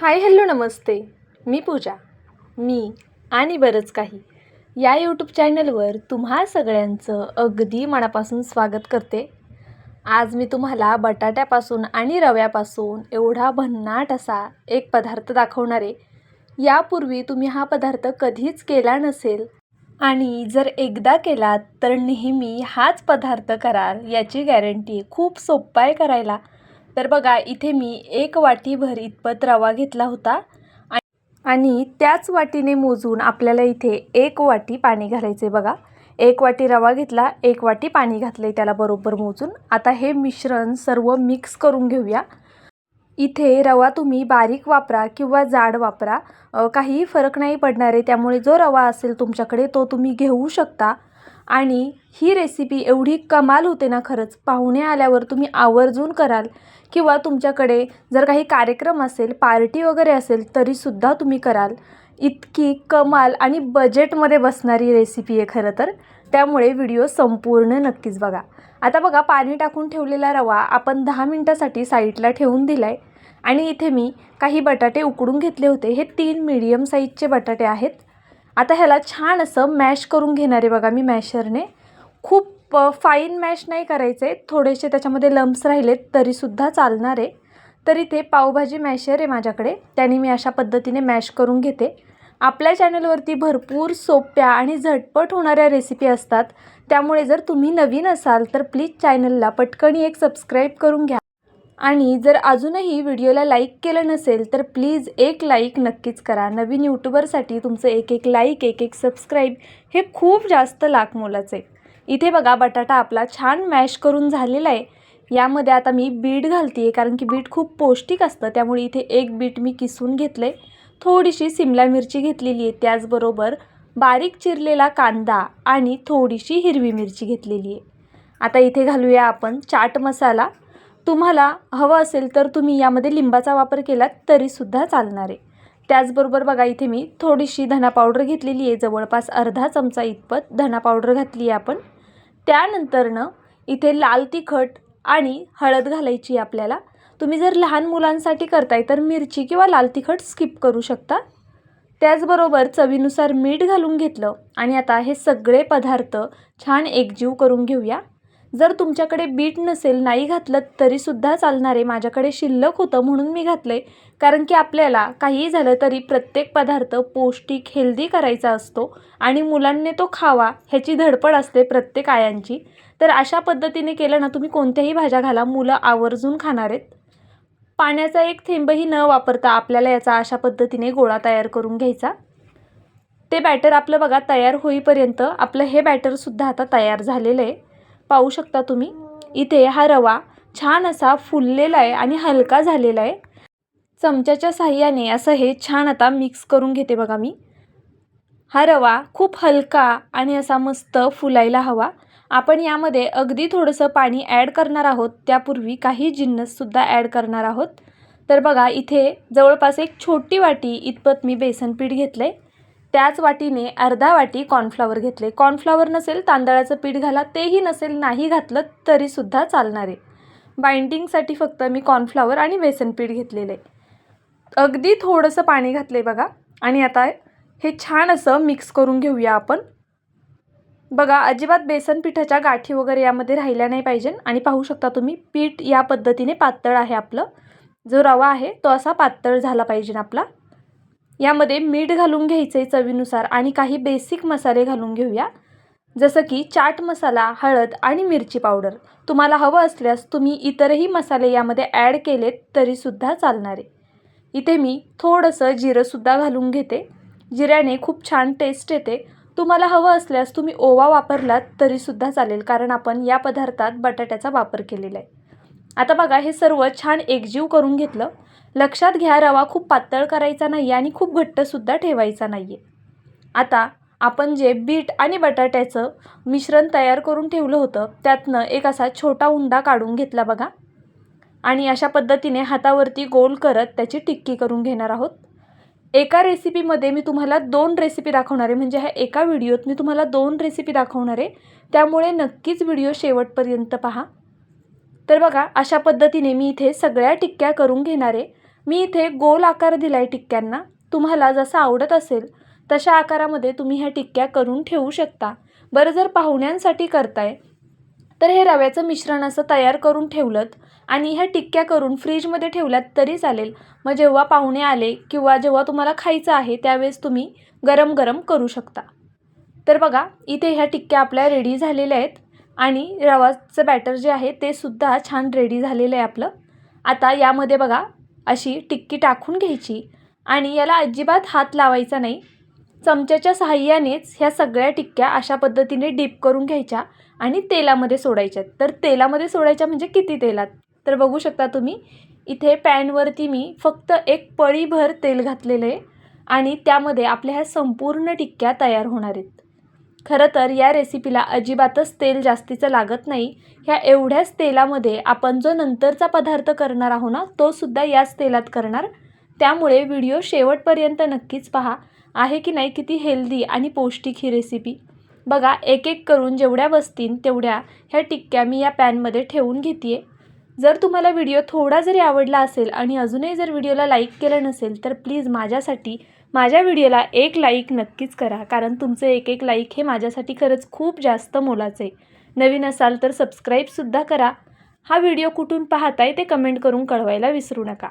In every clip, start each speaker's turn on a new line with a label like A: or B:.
A: Hi hello नमस्ते. मी पूजा. मी आणि बरंच काही. या यूट्यूब चॅनलवर तुम्हा सगळ्यांचं अगदी मनापासून स्वागत करते. आज मी तुम्हाला बटाट्यापासून आणि रव्यापासून एवढा भन्नाट असा एक पदार्थ दाखवणार आहे. यापूर्वी तुम्ही हा पदार्थ कधीच केला नसेल आणि जर एकदा केलात तर नेहमी हाच पदार्थ कराल याची गॅरंटी खूप सोप्पा आहे करायला. तर बघा इथे मी एक वाटीभर इतपत रवा घेतला होता. आणि त्याच वाटीने मोजून आपल्याला इथे एक वाटी पाणी घालायचे बघा. एक वाटी रवा घेतला एक वाटी पाणी घातले त्याला बरोबर मोजून. आता हे मिश्रण सर्व मिक्स करून घेऊया. इथे रवा तुम्ही बारीक वापरा किंवा जाड वापरा. काहीही फरक नाही पडणार आहे त्यामुळे जो रवा असेल तुमच्याकडे तो तुम्ही घेऊ शकता. आणि ही रेसिपी एवढी कमाल होते ना खरंच. पाहुणे आल्यावर तुम्ही आवर्जून कराल. किंवा तुमच्याकडे जर काही कार्यक्रम असेल पार्टी वगैरे असेल तरीसुद्धा तुम्ही कराल. इतकी कमाल आणि बजेटमध्ये बसणारी रेसिपी आहे खरं तर. त्यामुळे व्हिडिओ संपूर्ण नक्कीच बघा. आता बघा पाणी टाकून ठेवलेला रवा आपण दहा मिनटासाठी साईडला ठेवून दिला आहे आणि इथे मी काही बटाटे उकडून घेतले होते. हे तीन मीडियम साईजचे बटाटे आहेत. आता ह्याला छान असं मॅश करून घेणार आहे बघा मी मॅशरने. खूप फाईन मॅश नाही करायचे. थोडेसे त्याच्यामध्ये लम्स राहिलेत तरीसुद्धा चालणार आहे. तर इथे पावभाजी मॅशर आहे माझ्याकडे. त्याने मी अशा पद्धतीने मॅश करून घेते. आपल्या चॅनलवरती भरपूर सोप्या आणि झटपट होणाऱ्या रेसिपी असतात. त्यामुळे जर तुम्ही नवीन असाल तर प्लीज चॅनलला पटकन एक सबस्क्राईब करून घ्या. आणि जर अजूनही व्हिडिओला लाईक केलं नसेल तर प्लीज एक लाईक नक्कीच करा. नवीन यूट्यूबरसाठी तुमचं एक एक लाईक एक एक सबस्क्राईब हे खूप जास्त लाख मोलाचं. आहे इथे बघा बटाटा आपला छान मॅश करून झालेला आहे. यामध्ये आता मी बीट घालते आहे कारण की बीट खूप पौष्टिक असतं त्यामुळे इथे एक बीट मी किसून घेतलं आहे थोडीशी सिमला मिरची घेतलेली आहे त्याचबरोबर बारीक चिरलेला कांदा आणि थोडीशी हिरवी मिरची घेतलेली आहे. आता इथे घालूया आपण चाट मसाला. तुम्हाला हवं असेल तर तुम्ही यामध्ये लिंबाचा वापर केलात तरीसुद्धा चालणार आहे. त्याचबरोबर बघा इथे मी थोडीशी धना पावडर घेतलेली आहे. जवळपास अर्धा चमचा इतपत धना पावडर घातली आहे आपण. त्यानंतरनं इथे लाल तिखट आणि हळद घालायची आहे आपल्याला. तुम्ही जर लहान मुलांसाठी करताय तर मिरची किंवा लाल तिखट स्किप करू शकता. त्याचबरोबर चवीनुसार मीठ घालून घेतलं. आणि आता हे सगळे पदार्थ छान एकजीव करून घेऊया. जर तुमच्याकडे बीट नसेल नाही घातलं तरीसुद्धा चालणार आहे. माझ्याकडे शिल्लक होतं म्हणून मी घातलं आहे कारण की आपल्याला काहीही झालं तरी प्रत्येक पदार्थ पौष्टिक हेल्दी करायचा असतो आणि मुलांनी तो खावा ह्याची धडपड असते प्रत्येक आयांची. तर अशा पद्धतीने केलं ना तुम्ही कोणत्याही भाज्या घाला. मुलं आवर्जून खाणार आहेत. पाण्याचा एक थेंबही न वापरता आपल्याला याचा अशा पद्धतीने गोळा तयार करून घ्यायचा. ते बॅटर आपलं बघा तयार होईपर्यंत आपलं हे बॅटरसुद्धा आता तयार झालेलं आहे. पाहू शकता तुम्ही. इथे हा रवा छान असा फुललेला आहे आणि हलका झालेला आहे. चमच्याच्या साह्याने असं हे छान आता मिक्स करून घेते बघा मी. हा रवा खूप हलका आणि असा मस्त फुलायला हवा. आपण यामध्ये अगदी थोडंसं पाणी ॲड करणार आहोत. त्यापूर्वी काही जिन्नससुद्धा ॲड करणार आहोत. तर बघा इथे जवळपास एक छोटी वाटी इतपत मी बेसनपीठ घेतलं आहे त्याच वाटीने अर्धा वाटी कॉर्नफ्लॉवर घेतले. कॉर्नफ्लॉवर नसेल तांदळाचं पीठ घाला तेही नसेल नाही घातलं तरीसुद्धा चालणार आहे. बाइंडिंगसाठी फक्त मी कॉर्नफ्लॉवर आणि बेसन पीठ घेतलेलं. आहे अगदी थोडंसं पाणी घातलं आहे बघा. आणि आता हे छान असं मिक्स करून घेऊया आपण. बघा अजिबात बेसन पिठाच्या गाठी वगैरे यामध्ये राहिल्या नाही पाहिजे. आणि पाहू शकता तुम्ही पीठ या पद्धतीने पातळ आहे आपलं. जो रवा आहे तो असा पातळ झाला पाहिजे आपला. यामध्ये मीठ घालून घ्यायचं आहे चवीनुसार आणि काही बेसिक मसाले घालून घेऊया. जसं की चाट मसाला हळद आणि मिरची पावडर तुम्हाला हवं असल्यास तुम्ही इतरही मसाले यामध्ये ॲड केलेत तरीसुद्धा चालणार आहे. इथे मी थोडंसं जिरंसुद्धा घालून घेते. जिऱ्याने खूप छान टेस्ट येते. तुम्हाला हवं असल्यास तुम्ही ओवा वापरलात तरीसुद्धा चालेल कारण आपण या पदार्थात बटाट्याचा वापर केलेला आहे. आता बघा हे सर्व छान एकजीव करून घेतलं. लक्षात घ्या रवा खूप पातळ करायचा नाही आहे आणि खूप घट्टसुद्धा ठेवायचा नाही आहे आता आपण जे बीट आणि बटाट्याचं मिश्रण तयार करून ठेवलं होतं त्यातनं एक असा छोटा उंडा काढून घेतला बघा. आणि अशा पद्धतीने हातावरती गोल करत त्याची टिक्की करून घेणार आहोत. एका रेसिपीमध्ये मी तुम्हाला दोन रेसिपी दाखवणार आहे. म्हणजे ह्या एका व्हिडिओत मी तुम्हाला दोन रेसिपी दाखवणार आहे. त्यामुळे नक्कीच व्हिडिओ शेवटपर्यंत पहा. तर बघा अशा पद्धतीने मी इथे सगळ्या टिक्क्या करून घेणार आहे. मी इथे गोल आकार दिला आहे टिक्क्यांना. तुम्हाला जसं आवडत असेल तशा आकारामध्ये तुम्ही ह्या टिक्क्या करून ठेवू शकता. बरं जर पाहुण्यांसाठी करताय तर हे रव्याचं मिश्रण असं तयार करून ठेवलं आणि ह्या टिक्क्या करून फ्रीजमध्ये ठेवल्यात तरी चालेल. मग जेव्हा पाहुणे आले किंवा जेव्हा तुम्हाला खायचं आहे त्यावेळेस तुम्ही गरम गरम करू शकता. तर बघा इथे ह्या टिक्क्या आपल्या रेडी झालेल्या आहेत आणि रवाचं बॅटर जे आहे ते सुद्धा छान रेडी झालेलं आहे आपलं. आता यामध्ये बघा अशी टिक्की टाकून घ्यायची आणि याला अजिबात हात लावायचा नाही. चमच्याच्या साहाय्यानेच ह्या सगळ्या टिक्क्या अशा पद्धतीने डीप करून घ्यायच्या आणि तेलामध्ये सोडायच्या तर तेलामध्ये सोडायच्या म्हणजे किती तेलात? तर बघू शकता तुम्ही इथे पॅनवरती मी फक्त एक पळीभर तेल घातलेलं आहे आणि त्यामध्ये आपल्या ह्या संपूर्ण टिक्क्या तयार होणार आहेत. खरं तर या रेसिपीला अजिबातच तेल जास्तीचं लागत नाही. ह्या एवढ्याच तेलामध्ये आपण जो नंतरचा पदार्थ करणार आहो ना तोसुद्धा याच तेलात करणार. त्यामुळे व्हिडिओ शेवटपर्यंत नक्कीच पहा. आहे की नाही किती हेल्दी आणि पौष्टिक ही रेसिपी बघा एक एक करून जेवढ्या बसतील तेवढ्या ह्या टिक्क्या मी या पॅनमध्ये ठेवून घेते जर तुम्हाला व्हिडिओ थोडा जरी आवडला असेल आणि अजूनही जर व्हिडिओला लाईक केलं नसेल तर प्लीज माझ्यासाठी माझ्या व्हिडिओला एक लाईक नक्कीच करा. कारण तुमचं एक एक लाईक हे माझ्यासाठी खरंच खूप जास्त मोलाचं आहे. नवीन असाल तर सबस्क्राईबसुद्धा करा. हा व्हिडिओ कुठून पाहताय ते कमेंट करून कळवायला विसरू नका.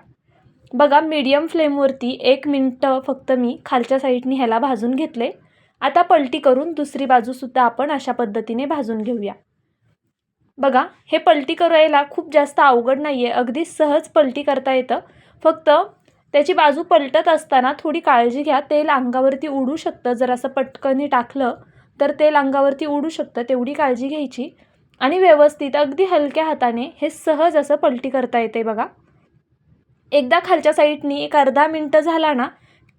A: बघा मीडियम फ्लेमवरती एक मिनटं फक्त मी खालच्या साईडनी ह्याला भाजून घेतले आता पलटी करून दुसरी बाजूसुद्धा आपण अशा पद्धतीने भाजून घेऊया. बघा हे पलटी करायला खूप जास्त अवघड नाही आहे अगदी सहज पलटी करता येतं. फक्त त्याची बाजू पलटत असताना थोडी काळजी घ्या. तेल अंगावरती उडू शकतं. जर असं पटकनी टाकलं तर तेल अंगावरती उडू शकतं. तेवढी काळजी घ्यायची. आणि व्यवस्थित अगदी हलक्या हाताने हे सहज असं पलटी करता येते बघा. एकदा खालच्या साईडनी एक अर्धा मिनटं झाला ना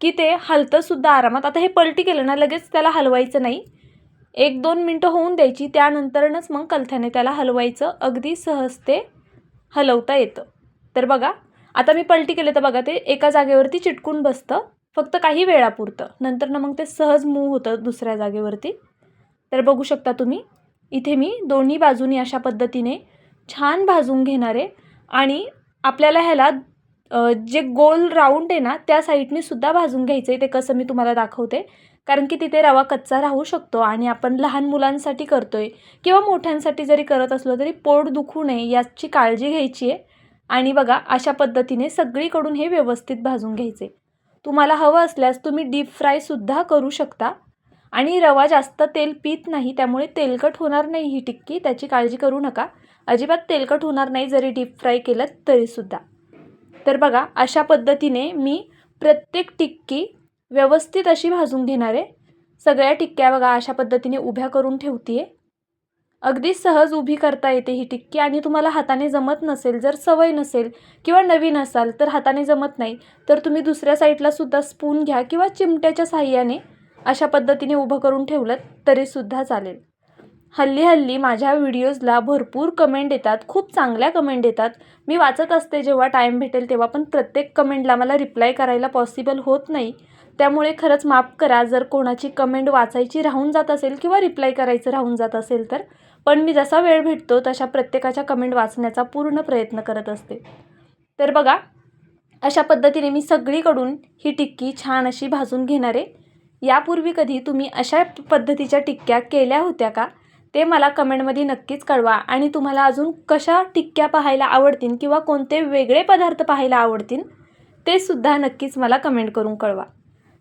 A: की ते हलतंसुद्धा आरामात. आता हे पलटी केलं ना लगेच त्याला हलवायचं नाही. एक दोन मिनटं होऊन द्यायची त्यानंतरच मग कलथ्याने त्याला हलवायचं. अगदी सहज ते हलवता येतं. तर बघा आता मी पलटी केले तर बघा ते एका जागेवरती चिटकून बसतं फक्त काही वेळापुरतं. नंतर ना मग ते सहज मूव होतं दुसऱ्या जागेवरती. तर बघू शकता तुम्ही इथे मी दोन्ही बाजूनी अशा पद्धतीने छान भाजून घेणार आहे. आणि आपल्याला ह्याला जे गोल राऊंड आहे ना त्या साईडने सुद्धा भाजून घ्यायचं आहे ते कसं मी तुम्हाला दाखवते. कारण की तिथे रवा कच्चा राहू शकतो आणि आपण लहान मुलांसाठी करतो आहे किंवा मोठ्यांसाठी जरी करत असलो तरी पोट दुखू नये याची काळजी घ्यायची आहे. आणि बघा अशा पद्धतीने सगळीकडून हे व्यवस्थित भाजून घ्यायचे. तुम्हाला हवं असल्यास तुम्ही डीप फ्रायसुद्धा करू शकता. आणि रवा जास्त तेल पित नाही त्यामुळे तेलकट होणार नाही ही टिक्की त्याची काळजी करू नका. अजिबात तेलकट होणार नाही जरी डीप फ्राय केलं तरीसुद्धा तर बघा अशा पद्धतीने मी प्रत्येक टिक्की व्यवस्थित अशी भाजून घेणार. आहे सगळ्या टिक्क्या बघा अशा पद्धतीने उभ्या करून ठेवते आहे अगदी सहज उभी करता येते ही टिक्की आणि तुम्हाला हाताने जमत नसेल जर सवय नसेल किंवा नवीन असाल तर हाताने जमत नाही. तर तुम्ही दुसऱ्या साईडला सुद्धा स्पून घ्या किंवा चिमट्याच्या साह्याने अशा पद्धतीने उभं करून ठेवलं तरीसुद्धा चालेल. हल्ली हल्ली माझ्या व्हिडिओजला भरपूर कमेंट येतात खूप चांगल्या कमेंट येतात. मी वाचत असते जेव्हा टाईम भेटेल तेव्हा पण प्रत्येक कमेंटला मला रिप्लाय करायला पॉसिबल होत नाही. त्यामुळे खरंच माफ करा जर कोणाची कमेंट वाचायची राहून जात असेल किंवा रिप्लाय करायचं राहून जात असेल तर. पण मी जसा वेळ भेटतो तशा प्रत्येकाच्या कमेंट वाचण्याचा पूर्ण प्रयत्न करत असते. तर बघा अशा पद्धतीने मी सगळीकडून ही टिक्की छान अशी भाजून घेणार. आहे यापूर्वी कधी तुम्ही अशा पद्धतीच्या टिक्क्या केल्या होत्या का? ते मला कमेंटमध्ये नक्कीच कळवा. आणि तुम्हाला अजून कशा टिक्क्या पाहायला आवडतील किंवा कोणते वेगळे पदार्थ पाहायला आवडतील ते सुद्धा नक्कीच मला कमेंट करून कळवा.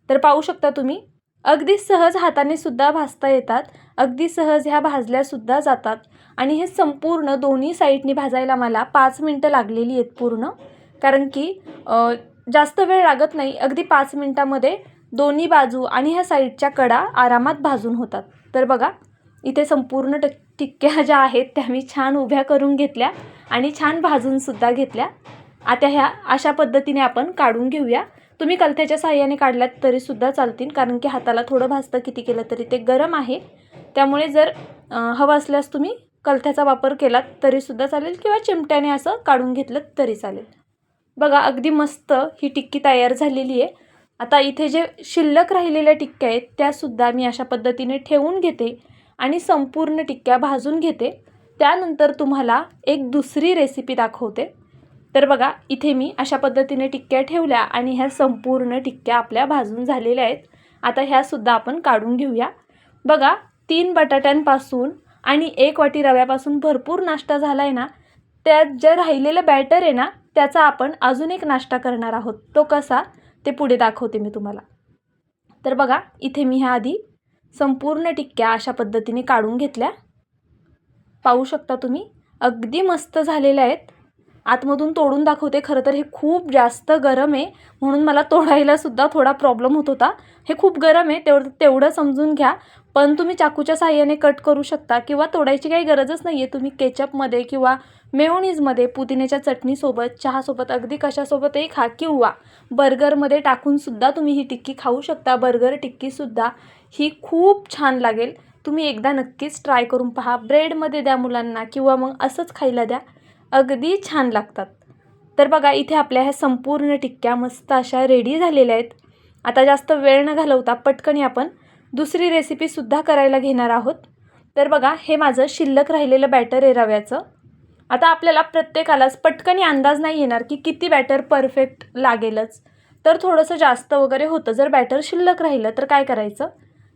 A: तर पाहू शकता तुम्ही अगदी सहज हाताने सुद्धा भाजता येतात अगदी सहज ह्या भाजल्यासुद्धा जातात. आणि हे संपूर्ण दोन्ही साईडनी भाजायला मला पाच मिनटं लागलेली आहेत पूर्ण. कारण की जास्त वेळ लागत नाही अगदी पाच मिनटामध्ये दोन्ही बाजू आणि ह्या साईडच्या कडा आरामात भाजून होतात. तर बघा इथे संपूर्ण ट टिक्क्या ज्या आहेत त्या मी छान उभ्या करून घेतल्या आणि छान भाजूनसुद्धा घेतल्या. आता ह्या अशा पद्धतीने आपण काढून घेऊया. तुम्ही कलथ्याच्या साह्याने काढल्यात तरीसुद्धा चालतील कारण की हाताला थोडं भाजतं किती केलं तरी ते गरम आहे. त्यामुळे जर हवं असल्यास तुम्ही कलथ्याचा वापर केलात तरीसुद्धा चालेल किंवा चिमट्याने असं काढून घेतलं तरी चालेल. बघा अगदी मस्त ही टिक्की तयार झालेली आहे. आता इथे जे शिल्लक राहिलेल्या टिक्क्या आहेत त्यासुद्धा मी अशा पद्धतीने ठेवून घेते आणि संपूर्ण टिक्क्या भाजून घेते. त्यानंतर तुम्हाला एक दुसरी रेसिपी दाखवते. तर बघा इथे मी अशा पद्धतीने टिक्क्या ठेवल्या आणि ह्या संपूर्ण टिक्क्या आपल्या भाजून झालेल्या आहेत. आता ह्यासुद्धा आपण काढून घेऊया. बघा तीन बटाट्यांपासून आणि एक वाटी रव्यापासून भरपूर नाश्ता झाला आहे ना त्यात जे राहिलेलं बॅटर आहे ना त्याचा आपण अजून एक नाश्ता करणार आहोत. तो कसा ते पुढे दाखवते मी तुम्हाला. तर बघा इथे मी ह्या आधी संपूर्ण टिक्क्या अशा पद्धतीने काढून घेतल्या. पाहू शकता तुम्ही अगदी मस्त झालेल्या आहेत. आतमधून तोडून दाखवते. खरं तर हे खूप जास्त गरम आहे. म्हणून मला तोडायला सुद्धा थोडा प्रॉब्लेम होत होता. हे खूप गरम आहे तेवढं तेवढं समजून घ्या. पण तुम्ही चाकूच्या साह्याने कट करू शकता किंवा तोडायची काही गरजच नाही आहे तुम्ही केचपमध्ये किंवा मेयोनीजमध्ये पुदिन्याच्या चटणीसोबत चहासोबत अगदी कशासोबतही खा किंवा बर्गरमध्ये टाकूनसुद्धा तुम्ही ही टिक्की खाऊ शकता. बर्गर टिक्कीसुद्धा ही खूप छान लागेल. तुम्ही एकदा नक्कीच ट्राय करून पहा. ब्रेडमध्ये द्या मुलांना किंवा मग असंच खायला द्या. अगदी छान लागतात. तर बघा इथे आपल्या ह्या संपूर्ण टिक्क्या मस्त अशा रेडी झालेल्या आहेत. आता जास्त वेळ न घालवता पटकनी आपण दुसरी रेसिपीसुद्धा करायला घेणार आहोत. तर बघा हे माझं शिल्लक राहिलेलं बॅटर आहे रव्याचं. आता आपल्याला प्रत्येकालाच पटकनी अंदाज नाही येणार की किती बॅटर परफेक्ट लागेलच. तर थोडंसं जास्त वगैरे होतं जर बॅटर शिल्लक राहिलं तर काय करायचं?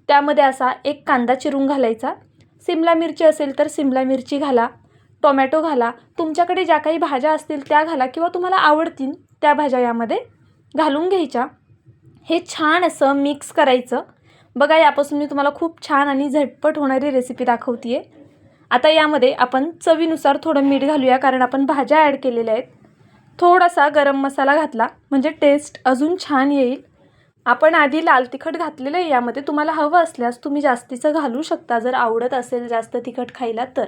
A: त्यामध्ये असा एक कांदा चिरून घालायचा. सिमला मिरची असेल तर सिमला मिरची घाला. टोमॅटो घाला तुमच्याकडे ज्या काही भाज्या असतील त्या घाला किंवा तुम्हाला आवडतील त्या भाज्या यामध्ये घालून घ्यायच्या. हे छान असं मिक्स करायचं. बघा यापासून मी तुम्हाला खूप छान आणि झटपट होणारी रेसिपी दाखवते आहे आता यामध्ये आपण चवीनुसार थोडं मीठ घालूया कारण आपण भाज्या ॲड केलेल्या आहेत. थोडासा गरम मसाला घातला म्हणजे टेस्ट अजून छान येईल. आपण आधी लाल तिखट घातलेलं आहे यामध्ये तुम्हाला हवं असल्यास तुम्ही जास्तीचं घालू शकता. जर आवडत असेल जास्त तिखट खायला तर.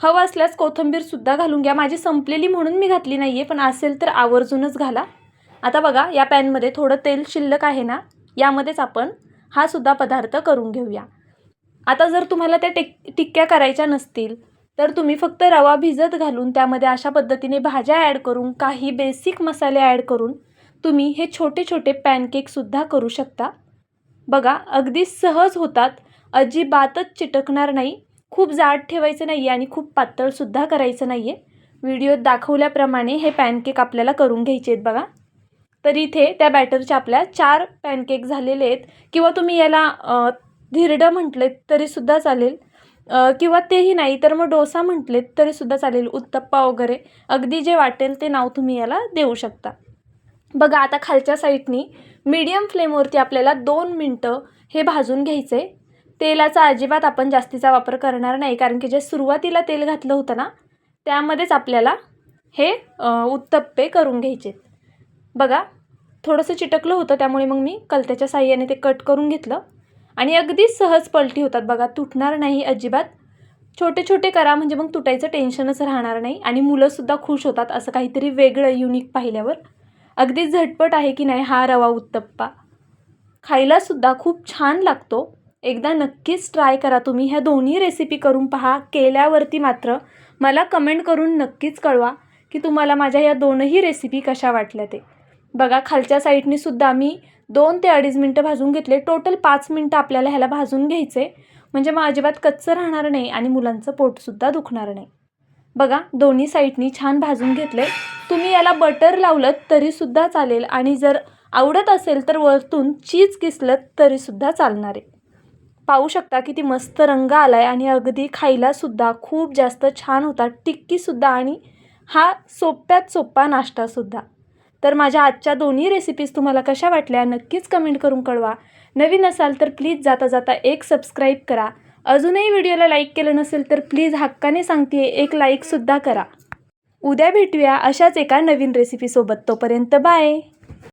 A: हवं असल्यास कोथिंबीरसुद्धा घालून घ्या. माझी संपलेली म्हणून मी घातली नाही आहे पण असेल तर आवर्जूनच घाला. आता बघा या पॅनमध्ये थोडं तेल शिल्लक आहे ना यामध्येच आपण हा सुद्धा पदार्थ करून घेऊया. आता जर तुम्हाला त्या टिक टिक्क्या करायच्या नसतील तर तुम्ही फक्त रवा भिजत घालून त्यामध्ये अशा पद्धतीने भाज्या ॲड करून काही बेसिक मसाले ॲड करून तुम्ही हे छोटे छोटे पॅनकेकसुद्धा करू शकता. बघा अगदी सहज होतात. अजिबातच चिटकणार नाही. खूप जाड ठेवायचं नाही आहे आणि खूप पातळसुद्धा करायचं नाही आहे व्हिडिओत दाखवल्याप्रमाणे हे पॅनकेक आपल्याला करून घ्यायचे आहेत बघा. तर इथे त्या बॅटरच्या आपल्या चार पॅनकेक झालेले आहेत. किंवा तुम्ही याला धिरडं म्हटलेत तरीसुद्धा चालेल. किंवा तेही नाही तर मग डोसा म्हटलेत तरीसुद्धा चालेल उत्तप्पा वगैरे. अगदी जे वाटेल ते नाव तुम्ही याला देऊ शकता. बघा आता खालच्या साईडनी मीडियम फ्लेमवरती आपल्याला दोन मिनटं हे भाजून घ्यायचे तेलाचा अजिबात आपण जास्तीचा वापर करणार नाही कारण की जे सुरुवातीला तेल घातलं होतं ना त्यामध्येच आपल्याला हे उत्तप्पे करून घ्यायचे बघा थोडंसं चिटकलं होतं त्यामुळे मग मी कलत्याच्या साह्याने ते कट करून घेतलं. आणि अगदी सहज पलटी होतात बघा तुटणार नाही अजिबात. छोटे छोटे करा म्हणजे मग तुटायचं टेन्शनच राहणार नाही. आणि मुलंसुद्धा खुश होतात असं काहीतरी वेगळं युनिक पाहिल्यावर. अगदी झटपट आहे की नाही हा रवा उत्तप्पा. खायलासुद्धा खूप छान लागतो. एकदा नक्कीच ट्राय करा तुम्ही. ह्या दोन्ही रेसिपी करून पहा. केल्यावरती मात्र मला कमेंट करून नक्कीच कळवा की तुम्हाला माझ्या या दोनही रेसिपी कशा वाटल्या ते. बघा खालच्या साईडनी सुद्धा मी दोन ते अडीच मिनटं भाजून घेतले. टोटल पाच मिनटं आपल्याला ह्याला भाजून घ्यायचे. म्हणजे मग अजिबात कच्चं राहणार नाही आणि मुलांचं पोटसुद्धा दुखणार नाही. बघा दोन्ही साईडनी छान भाजून घेतले. तुम्ही याला बटर लावलं तरीसुद्धा चालेल आणि जर आवडत असेल तर वरतून चीज किसलं तरीसुद्धा चालणार आहे. पाहू शकता किती मस्त रंग आला आहे आणि अगदी खायलासुद्धा खूप जास्त छान होता. टिक्कीसुद्धा आणि हा सोप्यात सोपा नाश्तासुद्धा. तर माझ्या आजच्या दोन्ही रेसिपीज तुम्हाला कशा वाटल्या नक्कीच कमेंट करून कळवा. नवीन असाल तर प्लीज जाता जाता एक सबस्क्राईब करा. अजूनही व्हिडिओला लाईक केलं नसेल तर प्लीज हक्काने सांगते एक लाईकसुद्धा करा. उद्या भेटूया अशाच एका नवीन रेसिपीसोबत तोपर्यंत बाय